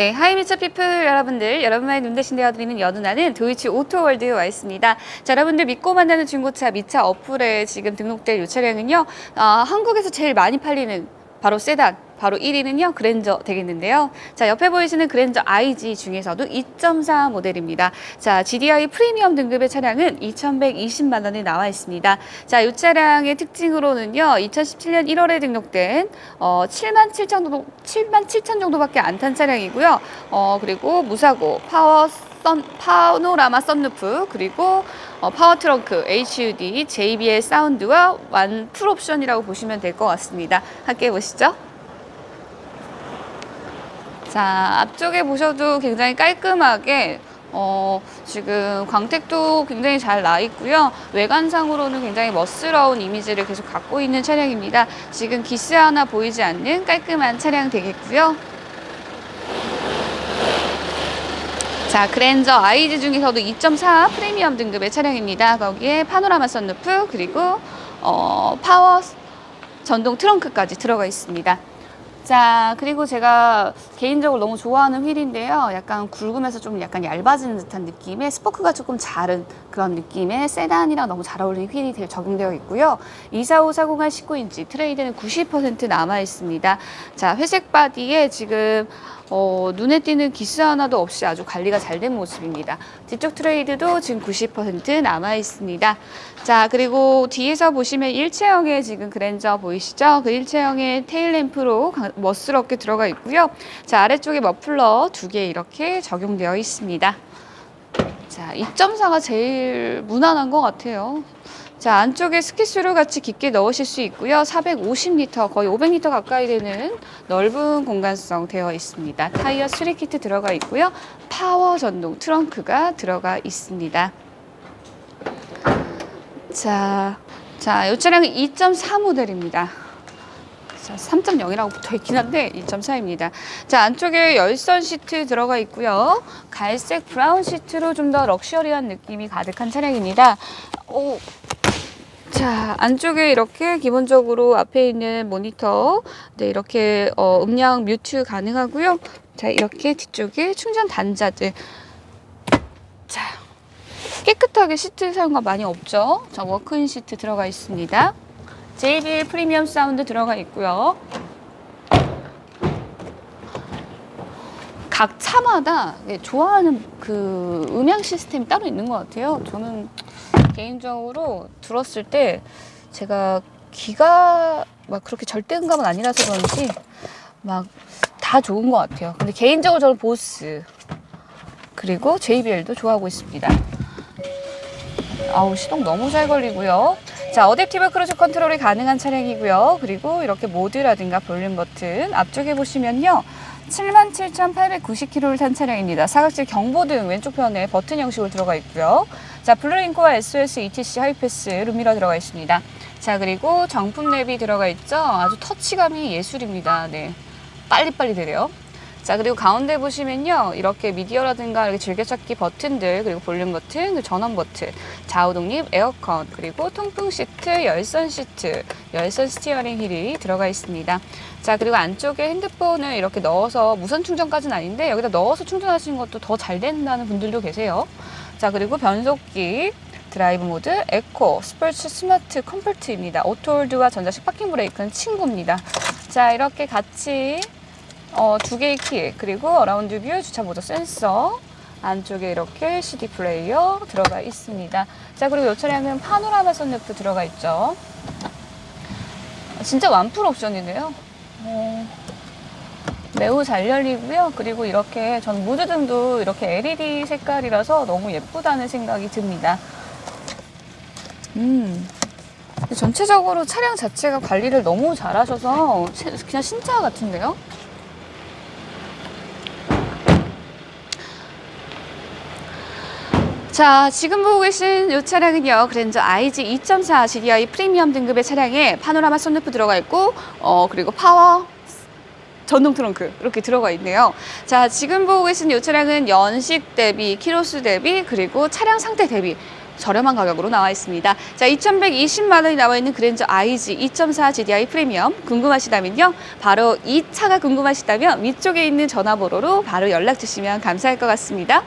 네, 하이미처 피플 여러분들, 여러분만의 눈대신 되어드리는 여누나는 도이치 오토월드에 와 있습니다. 자, 여러분들 믿고 만나는 중고차 미차 어플에 지금 등록될 이 차량은요, 아, 한국에서 제일 많이 팔리는 바로 세단, 바로 1위는요, 그랜저 되겠는데요. 자, 옆에 보이시는 그랜저 IG 중에서도 2.4 모델입니다. 자, GDI 프리미엄 등급의 차량은 2,120만 원에 나와 있습니다. 자, 이 차량의 특징으로는요, 2017년 1월에 등록된 어, 7만 7천 정도, 7만 7천 정도밖에 안 탄 차량이고요. 어, 그리고 무사고, 파워 선, 파노라마 썬루프, 그리고 어, 파워 트렁크, HUD, JBL 사운드와 완 풀 옵션이라고 보시면 될 것 같습니다. 함께 보시죠. 자, 앞쪽에 보셔도 굉장히 깔끔하게 어, 지금 광택도 굉장히 잘 나 있고요. 외관상으로는 굉장히 멋스러운 이미지를 계속 갖고 있는 차량입니다. 지금 기스 하나 보이지 않는 깔끔한 차량 되겠고요. 자, 그랜저 IG 중에서도 2.4 프리미엄 등급의 차량입니다. 거기에 파노라마 선루프 그리고 어, 파워 전동 트렁크까지 들어가 있습니다. 자, 그리고 제가 개인적으로 너무 좋아하는 휠인데요. 약간 굵으면서 좀 약간 얇아지는 듯한 느낌의 스포크가 조금 작은 그런 느낌의 세단이랑 너무 잘 어울리는 휠이 되게 적용되어 있고요. 24540한 19인치 트레이드는 90% 남아 있습니다. 자, 회색 바디에 지금 어, 눈에 띄는 기스 하나도 없이 아주 관리가 잘 된 모습입니다. 뒤쪽 트레이드도 지금 90% 남아 있습니다. 자, 그리고 뒤에서 보시면 일체형의 지금 그랜저 보이시죠? 그 일체형의 테일 램프로 강- 멋스럽게 들어가 있고요. 자, 아래쪽에 머플러 두 개 이렇게 적용되어 있습니다. 자, 2.4가 제일 무난한 것 같아요. 자, 안쪽에 스키스를 같이 깊게 넣으실 수 있고요. 450리터, 거의 500리터 가까이 되는 넓은 공간성 되어 있습니다. 타이어 3키트 들어가 있고요. 파워 전동 트렁크가 들어가 있습니다. 자, 자, 이 차량은 2.4 모델입니다. 자, 3.0이라고 붙어 있긴 한데 2.4입니다. 자, 안쪽에 열선 시트 들어가 있고요. 갈색 브라운 시트로 좀 더 럭셔리한 느낌이 가득한 차량입니다. 오, 자, 안쪽에 이렇게 기본적으로 앞에 있는 모니터, 네, 이렇게 어, 음량 뮤트 가능하고요. 자, 이렇게 뒤쪽에 충전 단자들. 자, 깨끗하게 시트 사용감 많이 없죠? 자, 워크인 시트 들어가 있습니다. JBL 프리미엄 사운드 들어가 있고요. 각 차마다 예, 좋아하는 그 음향 시스템이 따로 있는 것 같아요. 저는 개인적으로 들었을 때 제가 귀가 막 그렇게 절대음감은 아니라서 그런지 막 다 좋은 것 같아요. 근데 개인적으로 저는 보스 그리고 JBL도 좋아하고 있습니다. 아우 시동 너무 잘 걸리고요. 자 어댑티브 크루즈 컨트롤이 가능한 차량이고요. 그리고 이렇게 모드라든가 볼륨 버튼 앞쪽에 보시면요. 77,890km를 탄 차량입니다. 사각질 경보등 왼쪽 편에 버튼 형식으로 들어가 있고요. 자 블루링크와 SOS, ETC, 하이패스, 루미러 들어가 있습니다. 자 그리고 정품 랩이 들어가 있죠. 아주 터치감이 예술입니다. 네, 빨리빨리 되네요. 자 그리고 가운데 보시면요 이렇게 미디어라든가 이렇게 즐겨찾기 버튼들 그리고 볼륨 버튼 전원 버튼 좌우 독립 에어컨 그리고 통풍 시트 열선 시트 열선 스티어링 휠이 들어가 있습니다 자 그리고 안쪽에 핸드폰을 이렇게 넣어서 무선 충전까지는 아닌데 여기다 넣어서 충전하시는 것도 더 잘 된다는 분들도 계세요 자 그리고 변속기 드라이브 모드, 에코, 스포츠 스마트 컴포트입니다. 오토홀드와 전자식 파킹 브레이크는 친구입니다. 자 이렇게 같이 어, 두 개의 키 그리고 어라운드 뷰 주차 모드 센서 안쪽에 이렇게 CD 플레이어 들어가 있습니다. 자 그리고 이 차량은 파노라마 선루프 들어가 있죠. 진짜 완풀 옵션이네요. 어, 매우 잘 열리고요. 그리고 이렇게 전 무드등도 이렇게 LED 색깔이라서 너무 예쁘다는 생각이 듭니다. 음. 전체적으로 차량 자체가 관리를 너무 잘하셔서 그냥 신차 같은데요? 자, 지금 보고 계신 이 차량은요, 그랜저 IG 2.4 GDI 프리미엄 등급의 차량에 파노라마 선루프 들어가 있고, 어, 그리고 파워 전동 트렁크 이렇게 들어가 있네요. 자, 지금 보고 계신 이 차량은 연식 대비, 키로수 대비, 그리고 차량 상태 대비 저렴한 가격으로 나와 있습니다. 자, 2,120만 원이 나와 있는 그랜저 IG 2.4 GDI 프리미엄 궁금하시다면요. 바로 이 차가 궁금하시다면 위쪽에 있는 전화번호로 바로 연락 주시면 감사할 것 같습니다.